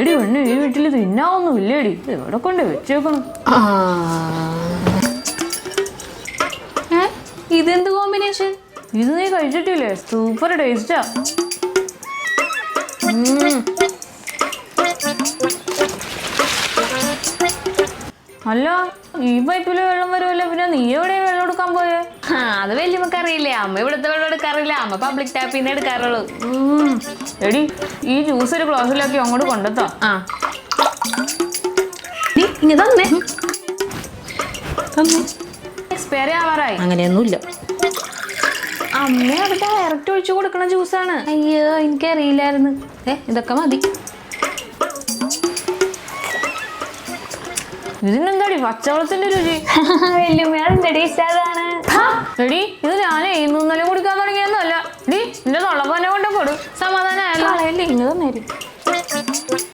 എടി പെണ്ണ് ഈ വീട്ടിൽ തിന്നാവൊന്നും ഇല്ലേടി എവിടെ കൊണ്ട് വെച്ചേക്കണം. ഇതെന്ത് കോമ്പിനേഷൻ? ഇത് നീ കഴിച്ചിട്ടില്ലേ? സൂപ്പർ ടേസ്റ്റാ. അല്ല ഈ പൈപ്പിലെ വെള്ളം വരുമല്ലോ അത് വല്യമ്മക്ക് അറിയില്ലേ? അമ്മ ഇവിടുത്തെ വെള്ളം എടുക്കാറില്ല. അമ്മ പബ്ലിക് ടാപ്പിൽ നിന്ന് എടുക്കാറുള്ളൂ. എടി ഈ ജ്യൂസ് ഒരു ഗ്ലാസ്സിലാക്കി അങ്ങോട്ട് കൊണ്ടെത്താം. ആ. തന്നെ. എക്സ്പയർ ആവാറായി. അങ്ങനെയൊന്നുമില്ല. അമ്മ അത് ഡയറക്റ്റ് ഒഴിച്ചു കൊടുക്കണ ജ്യൂസാണ് അയ്യോ എനിക്കറിയില്ലായിരുന്നു. ഏ ഇതൊക്കെ മതി. ഇതിനെന്താടി പച്ചവളത്തിന്റെ രുചി? വലിയ ടേസ്റ്റ് അതാണ്. ഞാനേ ഇന്നും കൊടുക്കാൻ തുടങ്ങിയൊന്നുമല്ല ഡി നിന്റെ തൊള്ളപ്പനെ കൊണ്ട് സമാധാനം ആയാലും ഇങ്ങനെ